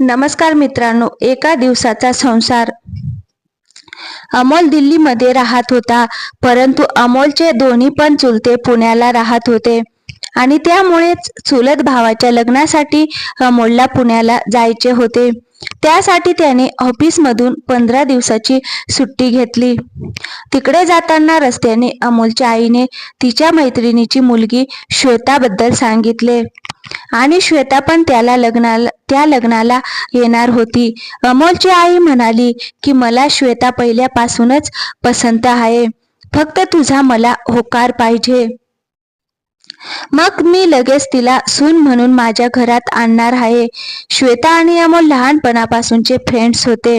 नमस्कार मित्रांनो एका दिवसाचा संसार. अमोल दिल्लीमध्ये राहत होता परंतु अमोलचे दोन्ही पण चुलते पुण्याला राहत होते. आणि त्यामुळेच चुलत भावाच्या लग्नासाठी अमोलला पुण्याला जायचे होते. त्यासाठी त्याने ऑफिसमधून पंधरा दिवसाची सुट्टी घेतली. तिकडे जाताना रस्त्याने अमोलच्या आईने तिच्या मैत्रिणीची मुलगी श्वेताबद्दल सांगितले. आणि श्वेता पण त्याला लग्नाला त्या लग्नाला येणार होती. अमोलची आई म्हणाली की मला श्वेता पहिल्यापासूनच पसंत आहे. फक्त तुझा मला होकार पाहिजे. मग मी लगेच तिला सून म्हणून माझ्या घरात आणणार आहे. श्वेता आणि अमोल लहानपणापासूनचे फ्रेंड्स होते.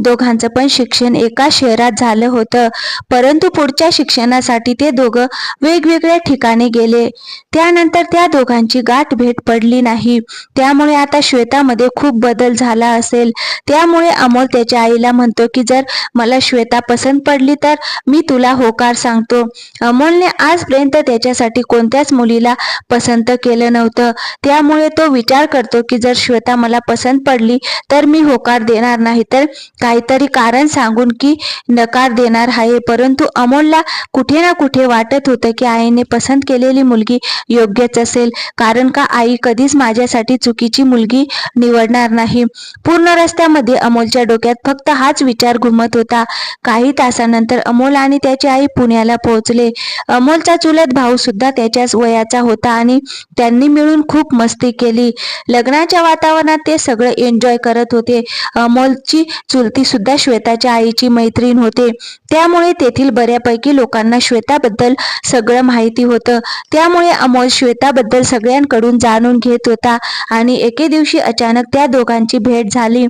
दोघांचं पण शिक्षण एका शहरात झालं होतं. परंतु पुढच्या शिक्षणासाठी ते दोघं वेगवेगळ्या ठिकाणी गेले. त्यानंतर त्या दोघांची गाठ भेट पडली नाही. त्यामुळे आता श्वेतामध्ये खूप बदल झाला असेल. त्यामुळे अमोल त्याच्या आईला म्हणतो की जर मला श्वेता पसंत पडली तर मी तुला होकार सांगतो. अमोलने आजपर्यंत त्याच्यासाठी कोणत्याच मुलीला पसंत केलं नव्हतं. त्यामुळे तो विचार करतो की जर श्वेता मला पसंत पडली तर मी होकार देणार नाही. तर काहीतरी कारण सांगून की नकार देणार आहे. परंतु अमोलला कुठे ना कुठे वाटत होतं की आईने पसंत केलेली मुलगी योग्यच असेल. कारण का आई कधीच माझ्यासाठी चुकीची मुलगी निवडणार नाही. पूर्ण रस्त्यामध्ये अमोलच्या डोक्यात फक्त हाच विचार घुमत होता. काही तासानंतर अमोल आणि त्याची आई पुण्याला पोहोचले. अमोलचा चुलत भाऊ सुद्धा त्याच्याच वयाचा होता आणि त्यांनी मिळून खूप मस्ती केली. लग्नाच्या वातावरणात ते सगळं एन्जॉय करत होते. अमोलची चुलती सुद्धा श्वेताच्या आईची मैत्रीण होते. त्यामुळे तेथील बऱ्यापैकी लोकांना श्वेताबद्दल सगळं माहिती होतं. त्यामुळे अमोल श्वेताबद्दल सगळ्यांकडून जाणून घेत होता आणि एके दिवशी अचानक त्या दोघांची भेट झाली.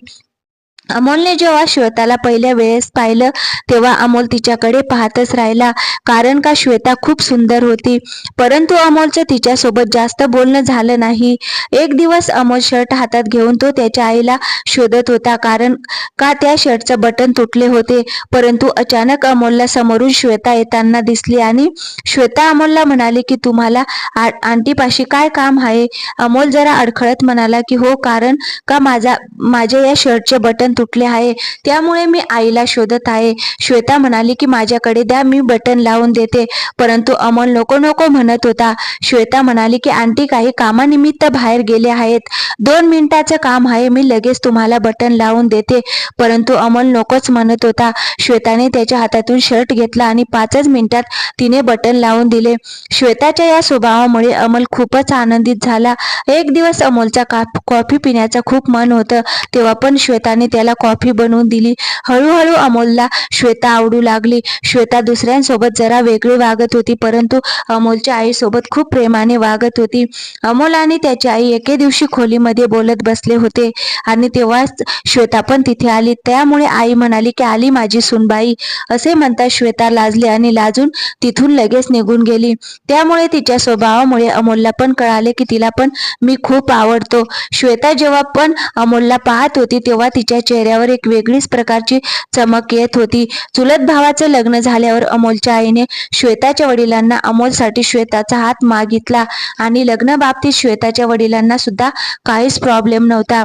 अमोलने जेव्हा श्वेताला पहिल्या वेळेस पाहिलं तेव्हा अमोल तिच्याकडे पाहतच राहिला कारण का श्वेता खूप सुंदर होती? परंतु अमोलचं तिच्यासोबत जास्त बोलणं झालं नाही. एक दिवस अमोल शर्ट हातात घेऊन तो त्याच्या आईला शोधत होता कारण का त्या शर्टचं बटन तुटले होते? परंतु अचानक अमोलला समोरून श्वेता येताना दिसली आणि श्वेता अमोलला म्हणाली की तुम्हाला आ- आंटीपाशी काय काम आहे? अमोल जरा अडखळत म्हणाला की हो कारण का माझा माझ्या या शर्टचे बटन तुटले आहे. त्यामुळे मी आईला शोधत आहे. श्वेता म्हणाली की माझ्याकडे द्या मी बटन लावून देते. परंतु अमोल नको नको म्हणत होता. श्वेता म्हणाली की आंटी काही कामानिमित्त बाहेर गेले आहेत. दोन मिनिटाचं काम आहे मी लगेच तुम्हाला बटन लावून देते. परंतु अमोल नकोच म्हणत होता. श्वेताने त्याच्या हातातून शर्ट घेतला आणि पाचच मिनिटात तिने बटन लावून दिले. श्वेताच्या या स्वभावामुळे अमोल खूपच आनंदित झाला. एक दिवस अमोलचा कॉफी पिण्याचं खूप मन होतं. तेव्हा पण श्वेताने त्या त्याला कॉफी बनवून दिली. हळूहळू अमोलला श्वेता आवडू लागली. श्वेता दुसऱ्यांसोबत जरा वेगळी वागत होती परंतु अमोलच्या आईसोबत खूप प्रेमाने वागत होती. अमोल आणि त्याची आई एके दिवशी खोलीमध्ये बोलत बसले होते आणि तेव्हाच श्वेता पण तिथे आली. त्यामुळे आई म्हणाली की आली माझी सुनबाई. असे म्हणता श्वेता लाजली आणि लाजून तिथून लगेच निघून गेली. त्यामुळे तिच्या स्वभावामुळे अमोलला पण कळाले की तिला पण मी खूप आवडतो. श्वेता जेव्हा पण अमोलला पाहत होती तेव्हा तिच्या चेहऱ्यावर एक वेगळीच प्रकारची चमक येत होती. चुलत भावाचं लग्न झाल्यावर अमोलच्या आईने श्वेताच्या वडिलांना अमोलसाठी श्वेताचा हात मागितला आणि लग्न बाबतीत श्वेताच्या वडिलांना सुद्धा काहीच प्रॉब्लेम नव्हता.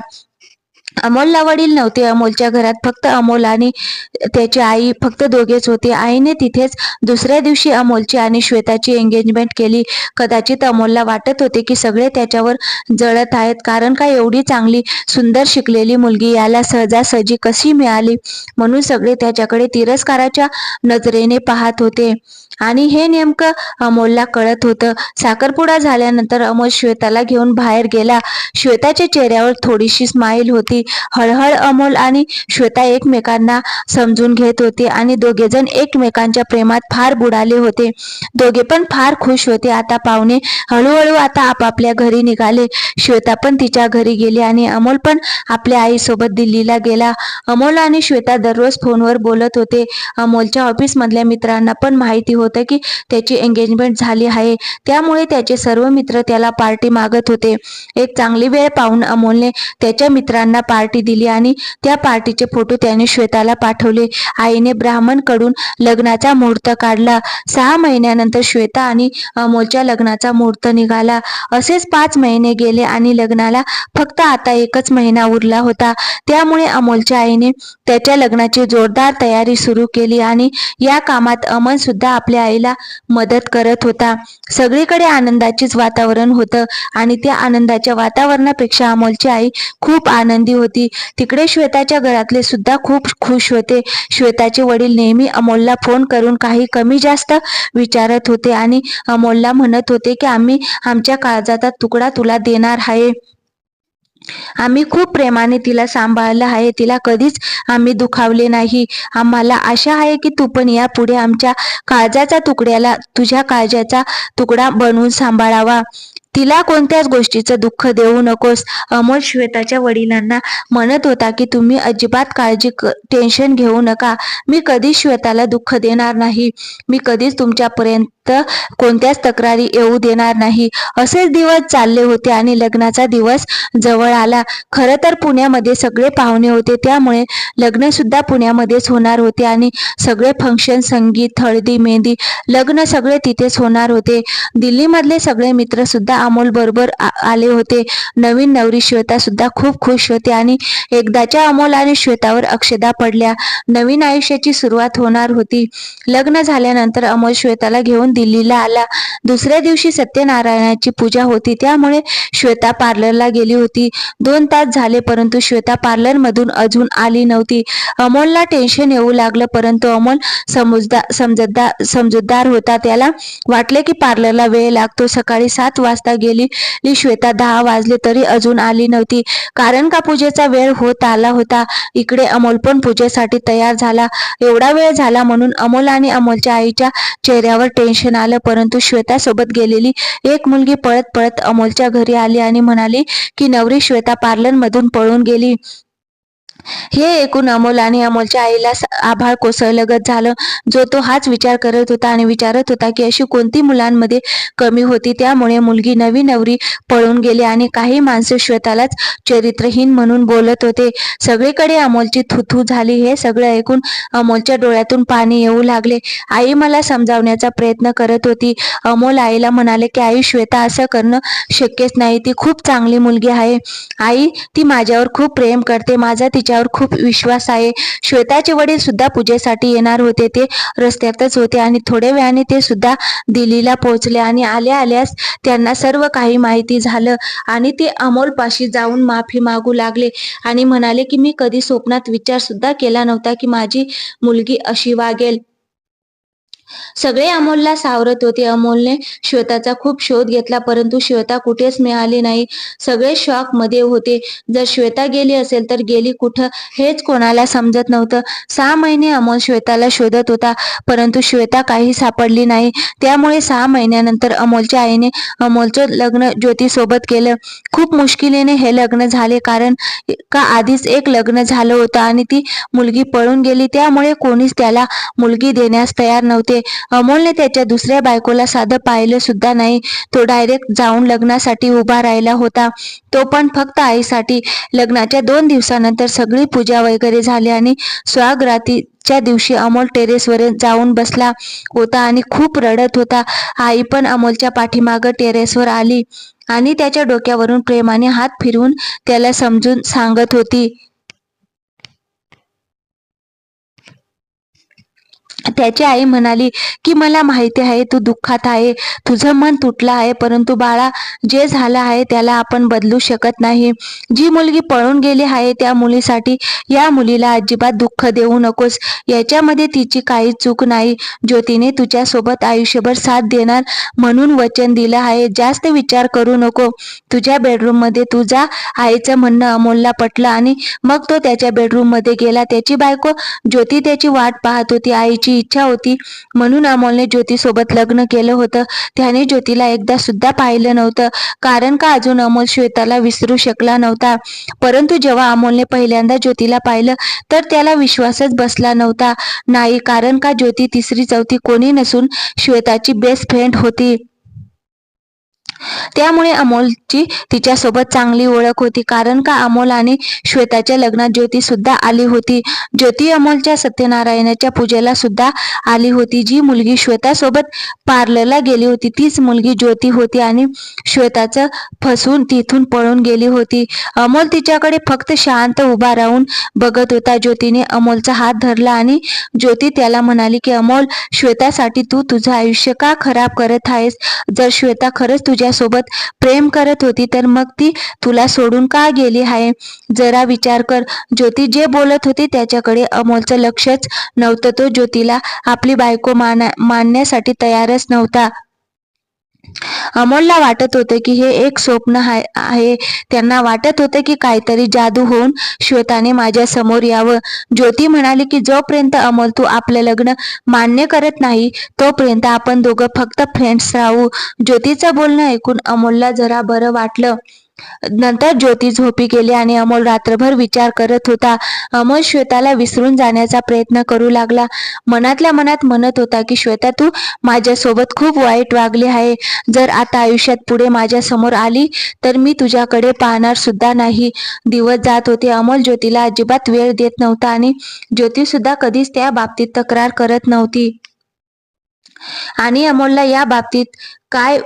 अमोलला वडील नव्हते. अमोलच्या घरात फक्त अमोल आणि त्याची आई फक्त दोघेच होते. आईने तिथेच दुसऱ्या दिवशी अमोलची आणि श्वेताची एंगेजमेंट केली. कदाचित अमोलला वाटत होते की सगळे त्याच्यावर जळत आहेत. कारण का एवढी चांगली सुंदर शिकलेली मुलगी याला सहजासहजी कशी मिळाली? म्हणून सगळे त्याच्याकडे तिरस्काराच्या नजरेने पाहत होते. आणि हे नेमकं अमोलला कळत होतं. साखरपुडा झाल्यानंतर अमोल श्वेताला घेऊन बाहेर गेला. श्वेताच्या चेहऱ्यावर थोडीशी स्माईल होती. हळहळ अमोल आणि श्वेता एकमेकांना समजून घेत होते आणि दोघेजण एकमेकांच्या प्रेमात फार बुडाले होते. दोघे पण फार खुश होते. आता पाहुणे हळूहळू आता आपापल्या घरी निघाले. श्वेता पण तिच्या घरी गेली आणि अमोल पण आपल्या आईसोबत दिल्लीला गेला. अमोल आणि श्वेता दररोज फोनवर बोलत होते. अमोलच्या ऑफिसमधल्या मित्रांना पण माहिती होतं की त्याची एंगेजमेंट झाली आहे. त्यामुळे त्याचे सर्व मित्र त्याला पार्टी मागत होते. एक चांगली वेळ पाहून अमोलने त्याच्या मित्रांना पार्टी दिली आणि त्या पार्टीचे फोटो त्याने श्वेताला पाठवले. आईने ब्राह्मणकडून लग्नाचा मुहूर्त काढला. सहा महिन्यानंतर श्वेता आणि अमोलच्या लग्नाचा मुहूर्त निघाला. असेच पाच महिने गेले आणि लग्नाला फक्त आता एकच महिना उरला होता. त्यामुळे अमोलच्या आईने त्याच्या लग्नाची जोरदार तयारी सुरू केली आणि या कामात अमन सुद्धा आपल्या आईला मदत करत होता. सगळीकडे आनंदाचीच वातावरण होतं आणि त्या आनंदाच्या वातावरणापेक्षा अमोलची आई खूप आनंदी होती. तिकडे श्वेताच्या घरातले सुद्धा खूप खुश होते. श्वेताचे वडील नेहमी अमोलला फोन करून काही कमी जास्त विचारत होते आणि अमोलला म्हणत होते की आम्ही आमच्या काळजाचा तुकडा तुला देणार आहे. आम्ही खूप प्रेमाने तिला सांभाळलं आहे. तिला कधीच आम्ही दुखावले नाही. आम्हाला आशा आहे की तू पण यापुढे आमच्या काळजाचा तुकड्याला तुझ्या काळजाचा तुकडा बनवून सांभाळावा. तिला कोणत्याच गोष्टीचं दुःख देऊ नकोस. अमोल श्वेताच्या वडिलांना म्हणत होता की तुम्ही अजिबात काळजी टेन्शन घेऊ नका. मी कधीच श्वेताला दुःख देणार नाही. मी कधीच तुमच्यापर्यंत कोणत्याच तक्रारी येऊ देणार नाही. असेच दिवस चालले होते आणि लग्नाचा दिवस जवळ आला. खरं तर पुण्यामध्ये सगळे पाहुणे होते. त्यामुळे लग्न सुद्धा पुण्यामध्येच होणार होते आणि सगळे फंक्शन संगीत हळदी मेहंदी लग्न सगळे तिथेच होणार होते. दिल्लीमधले सगळे मित्र सुद्धा अमोल बरोबर आले होते. नवीन नवरी श्वेता सुद्धा खूप खुश होते आणि एकदाच्या अमोल आणि श्वेतावर अक्षदा पडल्या. नवीन आयुष्याची सुरुवात होणार होती. लग्न झाल्यानंतर अमोल श्वेताला घेऊन दिल्लीला आला. दुसऱ्या दिवशी सत्यनारायणाची पूजा होती. त्यामुळे श्वेता पार्लरला गेली होती. दोन तास झाले परंतु श्वेता पार्लर मधून अजून आली नव्हती. अमोलला टेन्शन येऊ लागलं परंतु अमोल समजदार समजदार समजूतदार होता. त्याला वाटले की पार्लरला वेळ लागतो. सकाळी सात वाजता गेली. श्वेता दहा वाजले तरी अजून आली नव्हती. कारण का पूजेचा वेळ होत आला होता? इकडे अमोल पण पूजेसाठी तयार झाला. एवढा वेळ झाला म्हणून अमोल आणि अमोलच्या आईच्या चेहऱ्यावर टेन्शन आलं. परंतु श्वेता सोबत गेलेली एक मुलगी पळत पळत अमोलच्या घरी आली आणि म्हणाली की नवरी श्वेता पार्लर मधून पळून गेली. हे ऐकून अमोल आणि अमोलच्या आईला आभाळ कोसळलगत झालं. जो तो हाच विचार करत होता आणि विचारत होता की अशी कोणती मुलांमध्ये कमी होती? त्यामुळे मुलगी नवी नवरी पळून गेली आणि काही माणसं श्वेतालाच चरित्रहीन म्हणून बोलत होते. सगळीकडे अमोलची थुथू झाली. हे सगळं ऐकून अमोलच्या डोळ्यातून पाणी येऊ लागले. आई मला समजावण्याचा प्रयत्न करत होती. अमोल आईला म्हणाले की आई श्वेता असं करणं शक्यच नाही. ती खूप चांगली मुलगी आहे. आई ती माझ्यावर खूप प्रेम करते. माझा तिच्या खूप विश्वास आहे. श्वेताचे वडील सुद्धा पूजेसाठी येणार होते. ते रस्त्यातच होते आणि थोड्या वेळाने ते सुद्धा दिल्लीला पोहोचले आणि आल्या आल्यास त्यांना सर्व काही माहिती झालं आणि ते अमोलपाशी जाऊन माफी मागू लागले आणि म्हणाले की मी कधी स्वप्नात विचार सुद्धा केला नव्हता की माझी मुलगी अशी वागेल. सगळे अमोलला सावरत होते. अमोलने श्वेताचा खूप शोध घेतला परंतु श्वेता कुठेच मिळाली नाही. सगळे शॉकमध्ये होते. जर श्वेता गेली असेल तर गेली कुठं हेच कोणाला समजत नव्हतं. सहा महिने अमोल श्वेताला शोधत होता परंतु श्वेता काही सापडली नाही. त्यामुळे सहा महिन्यानंतर अमोलच्या आईने अमोलचं लग्न ज्योती सोबत केलं. खूप मुश्किलीने हे लग्न झाले कारण का आधीच एक लग्न झालं होतं आणि ती मुलगी पळून गेली. त्यामुळे कोणीच त्याला मुलगी देण्यास तयार नव्हते. अमोलने त्याच्या दुसऱ्या बायकोला साधं पाहिलं सुद्धा नाही. तो डायरेक्ट जाऊन लग्नासाठी उभा राहिला होता. तो पण फक्त आईसाठी लग्नाच्या दोन दिवसानंतर सगळी पूजा वगैरे झाली आणि स्वागरातीच्या दिवशी अमोल टेरेसवर जाऊन बसला होता आणि खूप रडत होता. आई पण अमोलच्या पाठीमागं टेरेसवर आली आणि त्याच्या डोक्यावरून प्रेमाने हात फिरवून त्याला समजून सांगत होती. त्याची आई म्हणाली की मला माहिती आहे तू दुःखात आहे तुझं मन तुटलं आहे परंतु बाळा जे झालं आहे त्याला आपण बदलू शकत नाही. जी मुलगी पळून गेली आहे त्या मुलीसाठी या मुलीला अजिबात दुःख देऊ नकोस. याच्यामध्ये तिची काही चूक नाही. ज्योतीने तुझ्या सोबत आयुष्यभर साथ देणार म्हणून वचन दिलं आहे. जास्त विचार करू नको. तुझ्या बेडरूममध्ये तुझा आईचं म्हणणं अमोलला पटलं आणि मग तो त्याच्या बेडरूममध्ये गेला. त्याची बायको ज्योती त्याची वाट पाहत होती. आईची इच्छा होती. म्हणून अमोलने ज्योती सोबत लग्न केलं होतं. त्याने ज्योतीला एकदा सुद्धा पाहिलं नव्हतं. कारण का अजून अमोल श्वेताला विसरू शकला नव्हता? परंतु जेव्हा अमोलने पहिल्यांदा ज्योतीला पाहिलं तर त्याला विश्वासच बसला नव्हता. नाही कारण का ज्योती तिसरी चौथी कोणी नसून श्वेताची बेस्ट फ्रेंड होती? त्यामुळे अमोलची तिच्यासोबत चांगली ओळख होती. कारण का? अमोल आणि श्वेताच्या लग्नात ज्योती सुद्धा आली होती. ज्योती अमोलच्या सत्यनारायणाच्या पूजेला सुद्धा आली होती. जी मुलगी श्वेतासोबत पार्लरला गेली होती तीच मुलगी ज्योती होती आणि श्वेताचं फसून तिथून पळून गेली होती. अमोल तिच्याकडे फक्त शांत उभा राहून बघत होता. ज्योतीने अमोलचा हात धरला आणि ज्योती त्याला म्हणाली की अमोल श्वेतासाठी तू तुझं आयुष्य का खराब करत आहेस? जर श्वेता खरंच तुझ्या तुझ्यासोबत प्रेम करत होती तर मग ती तुला सोडून का गेली आहे? जरा विचार कर. ज्योती जे बोलत होती त्याच्याकडे अमोलचं लक्षच नव्हतं. तो ज्योतीला आपली बायको माना मानण्यासाठी तयारच नव्हता. अमोलला वाटत होते की हे एक स्वप्न आहे. त्यांना वाटत होते की काहीतरी जादू होऊन श्वेताने माझ्यासमोर यावं. ज्योती म्हणाली की जोपर्यंत अमोल तू आपलं लग्न मान्य करत नाही तोपर्यंत आपण दोघं फक्त फ्रेंड्स राहू. ज्योतीचं बोलणं ऐकून अमोलला जरा बरं वाटलं. नंतर ज्योती झोपी गेली आणि अमोल रात्रभर विचार करत होता. अमोल श्वेताला विसरून जाण्याचा प्रयत्न करू लागला. मनातल्या मनात म्हणत होता की श्वेता तू माझ्यासोबत खूप वाईट वागली आहे. जर आता आयुष्यात पुढे माझ्यासमोर आली तर मी तुझ्याकडे पाहणार सुद्धा नाही. दिवस जात होते. अमोल ज्योतीला अजिबात वेळ देत नव्हता आणि ज्योती सुद्धा कधीच त्या बाबतीत तक्रार करत नव्हती. आणि अमोलला या बाबतीत काय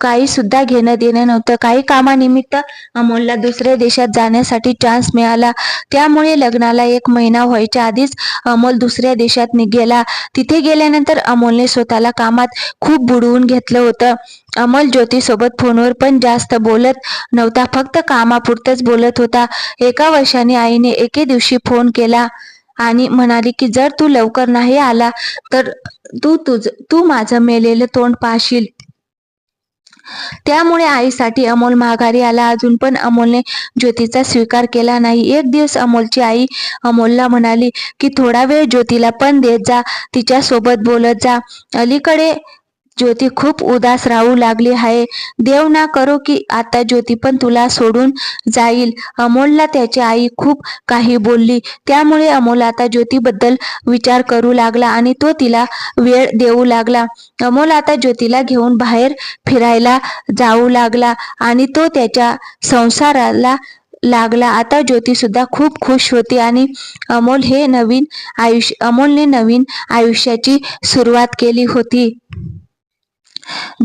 काही सुद्धा घेणं देणं नव्हतं. काही कामानिमित्त अमोलला दुसऱ्या देशात जाण्यासाठी चान्स मिळाला. त्यामुळे लग्नाला एक महिना व्हायच्या आधीच अमोल दुसऱ्या देशात निघेला. तिथे गेल्यानंतर अमोलने स्वतःला कामात खूप बुडवून घेतलं होतं. अमोल ज्योतीसोबत फोनवर पण जास्त बोलत नव्हता. फक्त कामापुरतच बोलत होता. एका वर्षाने आईने एके दिवशी फोन केला आणि म्हणाली की जर तू लवकर नाही आला तर तू तुझ तू माझं मेलेलं तोंड पाहशील. त्यामुळे आईसाठी अमोल माघारी आला. अजून पण अमोलने ज्योतीचा स्वीकार केला नाही. एक दिवस अमोलची आई अमोलला म्हणाली की थोडा वेळ ज्योतीला पण देत जा. तिच्यासोबत बोलत जा. अलीकडे ज्योती खूप उदास राहू लागली आहे. देव ना करो की आता ज्योती पण तुला सोडून जाईल. अमोलला त्याची आई खूप काही बोलली. त्यामुळे अमोल आता ज्योतीबद्दल विचार करू लागला आणि तो तिला वेळ देऊ लागला. अमोल आता ज्योतीला घेऊन बाहेर फिरायला जाऊ लागला आणि तो त्याच्या संसाराला लागला. आता ज्योती सुद्धा खूप खुश होती आणि अमोल हे नवीन आयुष्य अमोलने नवीन आयुष्याची सुरुवात केली होती.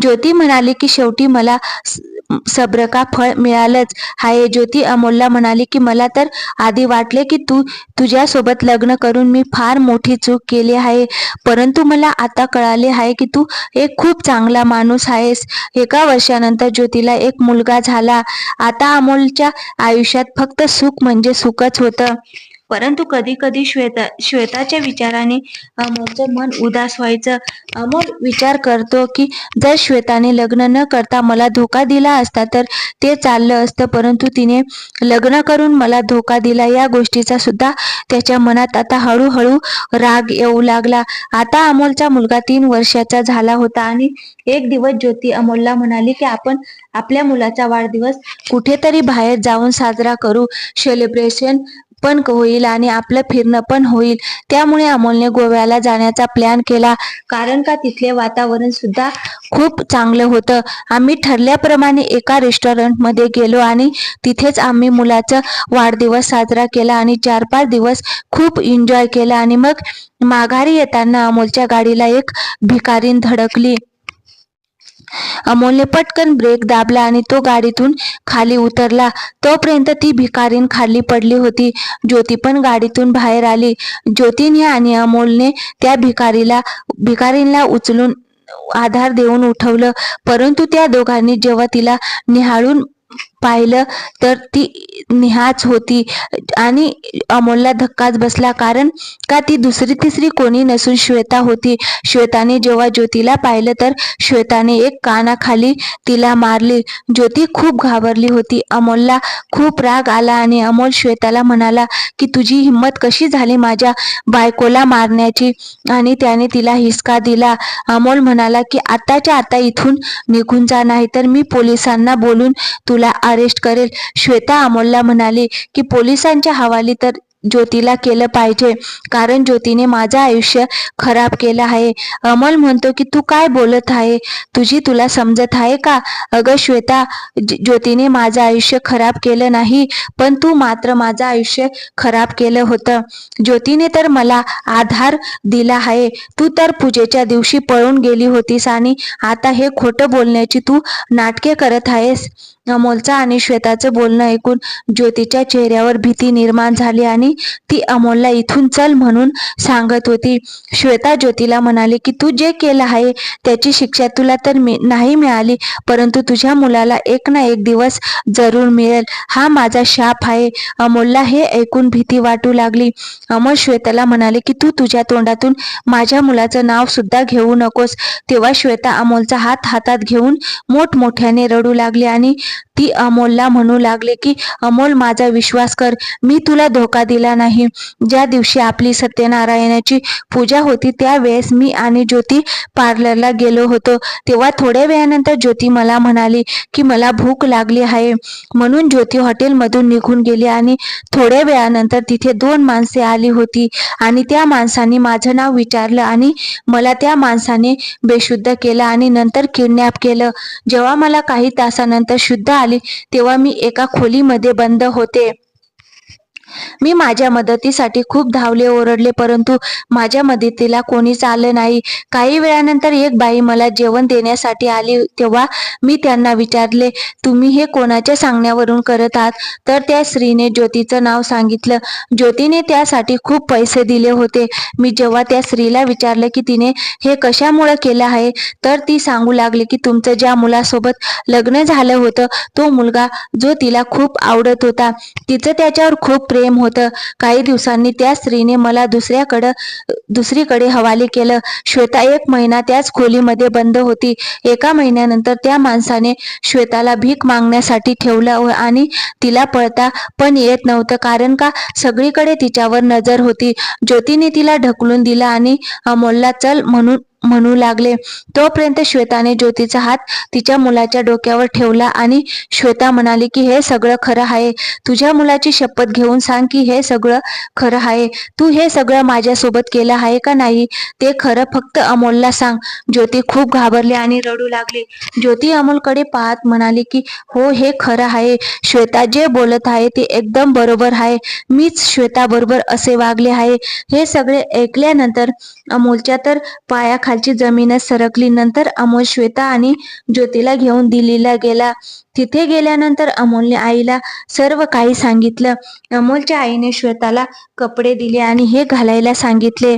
ज्योती म्हणाली की शेवटी मला स- सब्र का फळ मिळालंच? आहे ज्योती अमोलला म्हणाली की मला तर आधी वाटले की तू तुझ्यासोबत लग्न करून मी फार मोठी चूक केली आहे. परंतु मला आता कळाले आहे की तू एक खूप चांगला माणूस आहेस. एका वर्षानंतर ज्योतीला एक मुलगा झाला. आता अमोलच्या आयुष्यात फक्त सुख म्हणजे सुखच होतं. परंतु कधी कधी श्वेता श्वेताच्या विचाराने अमोलचं मन उदास व्हायचं. अमोल विचार करतो की जर श्वेताने लग्न न करता मला धोका दिला असता तर ते चाललं असतं परंतु तिने लग्न करून मला धोका दिला या गोष्टीचा सुद्धा त्याच्या मनात आता हळूहळू राग येऊ लागला. आता अमोलचा मुलगा तीन वर्षाचा झाला होता आणि एक दिवस ज्योती अमोलला म्हणाली की आपण आपल्या मुलाचा वाढदिवस कुठेतरी बाहेर जाऊन साजरा करू. सेलिब्रेशन पण होईल आणि आपलं फिरणं पण होईल. त्यामुळे अमोलने गोव्याला जाण्याचा प्लॅन केला. कारण का तिथले वातावरण सुद्धा खूप चांगलं होतं. आम्ही ठरल्याप्रमाणे एका रेस्टॉरंटमध्ये गेलो आणि तिथेच आम्ही मुलाचा वाढदिवस साजरा केला आणि चार पाच दिवस खूप एन्जॉय केला. आणि मग माघारी येताना अमोलच्या गाडीला एक भिकारीन धडकली. अमोलने पटकन ब्रेक दाबला आणि तो गाडीतून खाली उतरला. तोपर्यंत ती भिकारीन खाली पडली होती. ज्योती पण गाडीतून बाहेर आली. ज्योतीने आणि अमोलने त्या भिकारीला भिकारींना उचलून आधार देऊन उठवलं. परंतु त्या दोघांनी जेव्हा तिला निहाळून पाहिलं तर ती निहाच होती. आणि अमोलला धक्काच बसला कारण का ती दुसरी तिसरी कोणी नसून श्वेता होती. श्वेताने जेव्हा ज्योतीला पाहिलं तर श्वेताने एक कानाखाली तिला मारली. ज्योती खूप घाबरली होती. अमोलला खूप राग आला आणि अमोल श्वेताला म्हणाला की तुझी हिंमत कशी झाली माझ्या बायकोला मारण्याची? आणि त्याने तिला हिसका दिला. अमोल म्हणाला की आताच्या आता इथून निघून जा नाही तर मी पोलिसांना बोलून तुला अरेस्ट करेल. श्वेता अमोलला म्हणाली की पोलिसांच्या हवाली तर ज्योतीला केलं पाहिजे. कारण ज्योतीने माझं आयुष्य खराब केलं आहे. अमोल म्हणतो की तू काय बोलत आहे? तुझी तुला समजत आहे का? अगं श्वेता ज- ज्योतीने माझं आयुष्य खराब केलं नाही पण तू मात्र माझं आयुष्य खराब केलं होतं. ज्योतीने तर मला आधार दिला आहे. तू तर पूजेच्या दिवशी पळून गेली होतीस आणि आता हे खोटं बोलण्याची तू नाटके करत आहेस. अमोलचा आणि श्वेताचं बोलणं ऐकून ज्योतीच्या चेहऱ्यावर भीती निर्माण झाली आणि ती अमोलला इथून चल म्हणून सांगत होती. श्वेता ज्योतीला म्हणाली की तू जे केलं आहे त्याची शिक्षा तुला तर मी नाही मिळाली परंतु तुझ्या मुलाला एक ना एक दिवस जरूर मिळेल. हा माझा शाप आहे. अमोलला हे ऐकून भीती वाटू लागली. अमोल श्वेताला म्हणाले की तू तुझ्या तोंडातून माझ्या मुलाचं नाव सुद्धा घेऊ नकोस. तेव्हा श्वेता अमोलचा हात हातात घेऊन मोठमोठ्याने रडू लागली आणि ती अमोलला म्हणू लागले की अमोल माझा विश्वास कर. मी तुला धोका दिला नाही. ज्या दिवशी आपली सत्यनारायणाची पूजा होती त्यावेळेस मी आणि ज्योती पार्लरला गेलो होतो. तेव्हा थोड्या वेळानंतर ज्योती मला म्हणाली की मला भूक लागली आहे. म्हणून ज्योती हॉटेलमधून निघून गेली आणि थोड्या वेळानंतर तिथे दोन माणसे आली होती आणि त्या माणसाने माझं नाव विचारलं आणि मला त्या माणसाने बेशुद्ध केलं आणि नंतर किडनॅप केलं. जेव्हा मला काही तासानंतर शुद्ध आली तेव्हा मी एका खोलीमध्ये बंद होते. मी माझ्या मदतीसाठी खूप धावले ओरडले परंतु माझ्या मदतीला कोणीच आलं नाही. काही वेळानंतर एक बाई मला जेवण देण्यासाठी आली तेव्हा मी त्यांना विचारले तुम्ही हे कोणाच्या सांगण्यावरून करत आहात? तर त्या स्त्रीने ज्योतीचं नाव सांगितलं. ज्योतीने त्यासाठी खूप पैसे दिले होते. मी जेव्हा त्या स्त्रीला विचारलं की तिने हे कशामुळे केलं आहे तर ती सांगू लागली की तुमचं ज्या मुलासोबत लग्न झालं होतं तो मुलगा जो तिला खूप आवडत होता. तिचं त्याच्यावर खूप प्रेम होतं. काही दिवसांनी त्या स्त्रीने मला दुसऱ्याकडं दुसरीकडे हवाले केलं. श्वेता एक महिना त्याच खोलीमध्ये बंद होती. एका महिन्यानंतर त्या माणसाने श्वेताला भीक मागण्यासाठी ठेवलं आणि तिला पळता पण येत नव्हतं. कारण का? सगळीकडे तिच्यावर नजर होती. ज्योतीने तिला ढकलून दिलं आणि अमोलला चल म्हणून म्हणू लागले. तोपर्यंत श्वेताने ज्योतीचा हात तिच्या मुलाच्या डोक्यावर ठेवला आणि श्वेता म्हणाली की हे सगळं खरं आहे. तुझ्या मुलाची शपथ घेऊन सांग की हे सगळं खरं आहे. तू हे सगळं माझ्यासोबत केलं आहे का नाही? ते खरं फक्त अमोलला सांग. ज्योती खूप घाबरली आणि रडू लागली. ज्योती अमोलकडे पाहत म्हणाली की हो हे खरं आहे. श्वेता जे बोलत आहे ते एकदम बरोबर आहे. मीच श्वेता बरोबर असे वागले आहे. हे सगळे ऐकल्यानंतर अमोलच्या तर पाया खालची जमीनच सरकली नंतर अमोल श्वेता आणि ज्योतीला घेऊन दिल्लीला गेला. तिथे गेल्यानंतर अमोलने आईला सर्व काही सांगितलं. अमोलच्या आईने श्वेताला कपडे दिले आणि हे घालायला सांगितले.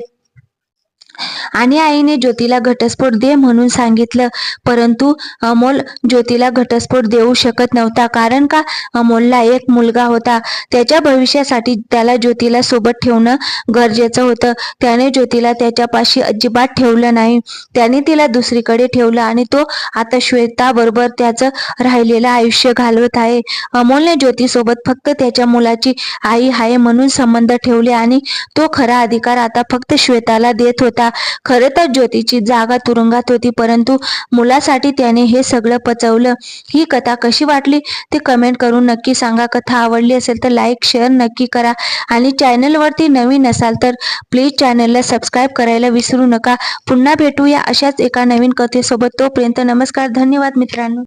आणि आईने ज्योतीला घटस्फोट दे म्हणून सांगितलं. परंतु अमोल ज्योतीला घटस्फोट देऊ शकत नव्हता. कारण का? अमोलला एक मुलगा होता. त्याच्या भविष्यासाठी त्याला ज्योतीला सोबत ठेवणं गरजेचं होतं. त्याने ज्योतीला त्याच्यापाशी अजिबात ठेवलं नाही. त्याने तिला दुसरीकडे ठेवलं आणि तो आता श्वेता बरोबर त्याचं राहिलेलं आयुष्य घालवत आहे. अमोलने ज्योतीसोबत फक्त त्याच्या मुलाची आई आहे म्हणून संबंध ठेवले आणि तो खरा अधिकार आता फक्त श्वेताला देत होता. होता. खरं तर ज्योतीची जागा तुरुंगात होती परंतु मुलासाठी त्याने हे सगळं पचवलं. ही कथा कशी वाटली? ते कमेंट करून नक्की सांगा. कथा आवडली असेल तर लाईक शेअर नक्की करा. आणि चॅनलवरती नवीन असाल तर प्लीज चॅनलला सबस्क्राईब करायला विसरू नका. पुन्हा भेटूया अशाच एका नवीन कथेसोबत. तोपर्यंत नमस्कार. धन्यवाद मित्रांनो.